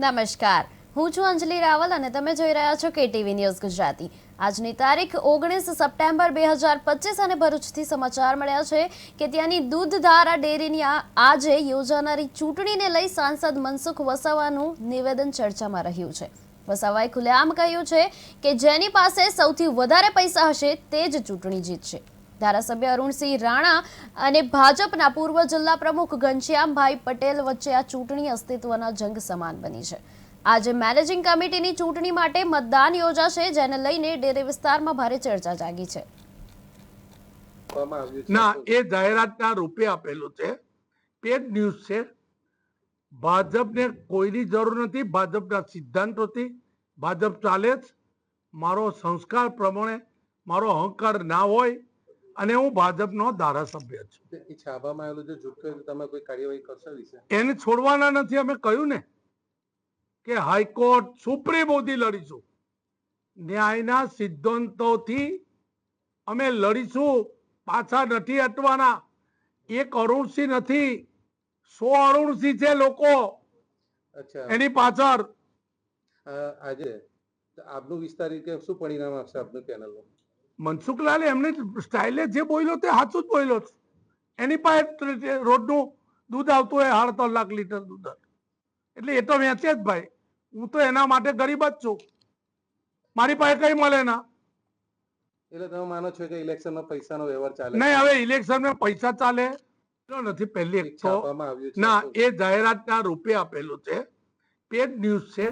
નમસ્કાર. હું છું અંજલિ રાવલ અને તમે જોઈ રહ્યા છો કેટીવી ન્યૂઝ ગુજરાતી. આજની તારીખ ઓગણીસ સપ્ટેમ્બર બે હજાર પચીસ અને ભરૂચથી સમાચાર મળ્યા છે કે ત્યાંની દૂધધારા ડેરીની આજે યોજાનારી ચૂંટણીને લઈ સાંસદ મનસુખ વસાવાનું નિવેદન ચર્ચામાં રહ્યું છે. વસાવાએ ખુલ્લેઆમ કહ્યું છે કે જેની પાસે સૌથી વધારે પૈસા હશે તે જ ચૂંટણી જીતશે. ધારાસભ્ય અરુણસિંહ રાણા અને ભાજપના પૂર્વ જિલ્લા પ્રમુખ ઘનશ્યામભાઈ પટેલ વચ્ચે આ ચૂંટણી અસ્તિત્વના જંગ સમાન બની છે. આજે મેનેજિંગ કમિટીની ચૂંટણી માટે મતદાન યોજાશે, જેને લઈને ડેરી વિસ્તારમાં ભારે ચર્ચા જાગી છે. ના, એ જાહેરાતના રૂપે આપેલું છે. પેડ ન્યૂઝ છે. ભાજપને કોઈની જરૂર નથી. ભાજપના સિદ્ધાંતોથી ભાજપ ચાલે જ. મારો સંસ્કાર પ્રમાણે મારો અહંકાર ના હોય અને હું ભાજપનો ધારાસભ્ય છું. છાપામાં આવેલું જે હોય તમે કોઈ કાર્યવાહી કરશો વિશે એને છોડવાના નથી અમે કહ્યું ને કે હાઈકોર્ટ સુપ્રીમ સુધી લડીશું. ન્યાયના સિદ્ધાંતોથી અમે લડીશું. પાછા નથી હટવાના. એક અરુણસિંહ નથી સો અરુણસિંહ છે લોકો. એની પાછળ. આજે આપનું વિસ્તાર કે શું પરિણામ આપશે આપનું પેનલનું મનસુખલાલ એમને સ્ટાઇલે જે બોલ્યો તે સાચું જ બોલ્યો છે. એની પાસે રોજનું દૂધ આવતું હોય સાડા લાખ લીટર દૂધ એટલે એ તો વેચે જ ભાઈ. હું તો એના માટે ગરીબ જ છું. મારી પાસે કઈ મળે ના. એટલે તમે માનો છો કે ઇલેક્શનમાં પૈસાનો વ્યવહાર ચાલે નહીં હવે ઇલેક્શનમાં પૈસા ચાલે. નથી પહેલી એક તો ના એ જાહેરાતના રૂપે આપેલું છે. પેડ ન્યૂઝ છે.